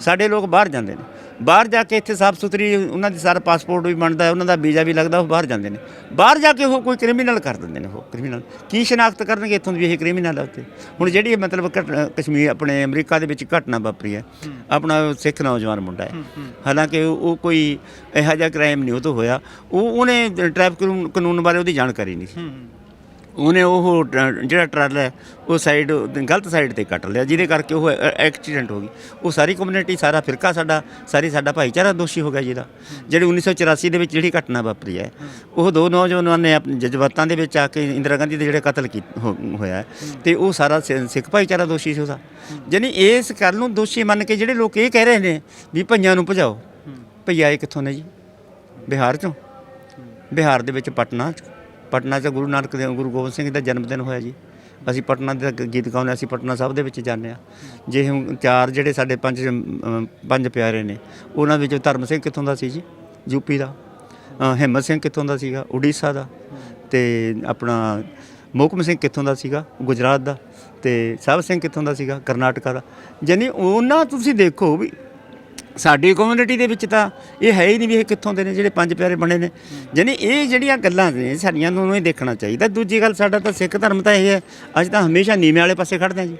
ਸਾਡੇ ਲੋਕ ਬਾਹਰ ਜਾਂਦੇ ਨੇ। ਬਾਹਰ ਜਾ ਕੇ ਇੱਥੇ ਸਾਫ਼ ਸੁਥਰੀ ਉਹਨਾਂ ਦੀ ਸਾਰਾ ਪਾਸਪੋਰਟ ਵੀ ਬਣਦਾ ਹੈ ਉਹਨਾਂ ਦਾ ਵੀਜ਼ਾ ਵੀ ਲੱਗਦਾ, ਉਹ ਬਾਹਰ ਜਾਂਦੇ ਨੇ। ਬਾਹਰ ਜਾ ਕੇ ਉਹ ਕੋਈ ਕ੍ਰਿਮੀਨਲ ਕਰ ਦਿੰਦੇ ਨੇ ਉਹ ਕ੍ਰਿਮੀਨਲ ਕੀ ਸ਼ਨਾਖਤ ਕਰਨਗੇ ਇੱਥੋਂ ਵੀ ਇਹ ਕ੍ਰਿਮੀਨਲ ਹੈ ਉੱਥੇ? ਹੁਣ ਜਿਹੜੀ ਮਤਲਬ ਘਟ- ਕਸ਼ਮੀਰ ਆਪਣੇ ਅਮਰੀਕਾ ਦੇ ਵਿੱਚ ਘਟਨਾ ਵਾਪਰੀ ਹੈ, ਆਪਣਾ ਸਿੱਖ ਨੌਜਵਾਨ ਮੁੰਡਾ ਹੈ। ਹਾਲਾਂਕਿ ਉਹ ਉਹ ਕੋਈ ਇਹੋ ਜਿਹਾ ਕ੍ਰਾਈਮ ਨਹੀਂ ਉਹ ਤੋਂ ਹੋਇਆ। ਉਹ, ਉਹਨੇ ਟ੍ਰੈਫਿਕ ਕਾਨੂੰਨ ਬਾਰੇ ਉਹਦੀ ਜਾਣਕਾਰੀ ਨਹੀਂ ਸੀ। ਉਹਨੇ ਉਹ ਟ- ਜਿਹੜਾ ਟਰਾਲਾ ਹੈ ਉਹ ਸਾਈਡ ਗਲਤ ਸਾਈਡ ਤੇ ਕੱਟ ਲਿਆ ਜਿਹਦੇ ਕਰਕੇ ਉਹ ਐ- ਐਕਸੀਡੈਂਟ ਹੋ ਗਈ। ਉਹ ਸਾਰੀ ਕਮਿਊਨਿਟੀ ਸਾਰਾ ਫਿਰਕਾ ਸਾਡਾ ਸਾਰੀ ਸਾਡਾ ਭਾਈਚਾਰਾ ਦੋਸ਼ੀ ਹੋ ਗਿਆ ਜਿਹਦਾ ਜਿਹੜੀ 1984 ਦੇ ਵਿੱਚ ਜਿਹੜੀ ਘਟਨਾ ਵਾਪਰੀ ਹੈ ਉਹ ਦੋ ਨੌਜਵਾਨਾਂ ਨੇ ਆਪਣੇ ਜਜ਼ਬਾਤਾਂ ਦੇ ਵਿੱਚ ਆ ਕੇ ਇੰਦਰਾ ਗਾਂਧੀ ਦੇ ਜਿਹੜੇ ਕਤਲ ਕੀ ਹੋ- ਹੋਇਆ ਹੈ, ਤੇ ਉਹ ਸਾਰਾ ਸਿ- ਸਿੱਖ ਭਾਈਚਾਰਾ ਦੋਸ਼ੀ ਸੀ ਉਹਦਾ। ਯਾਨੀ ਇਸ ਗੱਲ ਨੂੰ ਦੋਸ਼ੀ ਮੰਨ ਕੇ ਜਿਹੜੇ ਲੋਕ ਇਹ ਕਹਿ ਰਹੇ ਨੇ ਵੀ ਭਈਆਂ ਨੂੰ ਭਜਾਓ ਭਈਆ ਇਹ ਕਿੱਥੋਂ ਨੇ ਜੀ? ਬਿਹਾਰ ਚੋਂ। ਬਿਹਾਰ ਦੇ ਵਿੱਚ ਪਟਨਾ 'ਚ। ਪਟਨਾ 'ਚ ਗੁਰੂ ਨਾਨਕ ਦੇਵ, ਗੁਰੂ ਗੋਬਿੰਦ ਸਿੰਘ ਦਾ ਜਨਮ ਦਿਨ ਹੋਇਆ ਜੀ। ਅਸੀਂ ਪਟਨਾ ਦੇ ਗੀਤ ਗਾਉਂਦੇ ਅਸੀਂ ਪਟਨਾ ਸਾਹਿਬ ਦੇ ਵਿੱਚ ਜਾਂਦੇ ਆ ਜੇ ਹੁਣ ਚਾਰ ਜਿਹੜੇ ਸਾਡੇ ਪੰਜ ਪੰਜ ਪਿਆਰੇ ਨੇ, ਉਹਨਾਂ ਵਿੱਚੋਂ ਧਰਮ ਸਿੰਘ ਕਿੱਥੋਂ ਦਾ ਸੀ ਜੀ? ਯੂਪੀ ਦਾ। ਹਿੰਮਤ ਸਿੰਘ ਕਿੱਥੋਂ ਦਾ ਸੀਗਾ? ਉੜੀਸਾ ਦਾ। ਤੇ ਆਪਣਾ ਮੋਹਕਮ ਸਿੰਘ ਕਿੱਥੋਂ ਦਾ ਸੀਗਾ? ਗੁਜਰਾਤ ਦਾ। ਤੇ ਸਾਹਿਬ ਸਿੰਘ ਕਿੱਥੋਂ ਦਾ ਸੀਗਾ? ਕਰਨਾਟਕਾ ਦਾ। ਯਾਨੀ ਉਹਨਾਂ ਤੁਸੀਂ ਦੇਖੋ ਵੀ ਸਾਡੀ ਕਮਿਊਨਿਟੀ ਦੇ ਵਿੱਚ ਤਾਂ ਇਹ ਹੈ ਹੀ ਨਹੀਂ ਵੀ ਇਹ ਕਿੱਥੋਂ ਦੇ ਨੇ, ਜਿਹੜੇ ਪੰਜ ਪਿਆਰੇ ਬਣੇ ਨੇ। ਯਾਨੀ ਇਹ ਜਿਹੜੀਆਂ ਗੱਲਾਂ ਨੇ ਸਾਡੀਆਂ ਨੂੰ ਇਹ ਦੇਖਣਾ ਚਾਹੀਦਾ। ਦੂਜੀ ਗੱਲ, ਸਾਡਾ ਤਾਂ ਸਿੱਖ ਧਰਮ ਤਾਂ ਇਹ ਹੈ ਅੱਜ ਤਾਂ ਹਮੇਸ਼ਾ ਨੀਵੇਂ ਵਾਲੇ ਪਾਸੇ ਖੜਦੇ ਆ ਜੀ।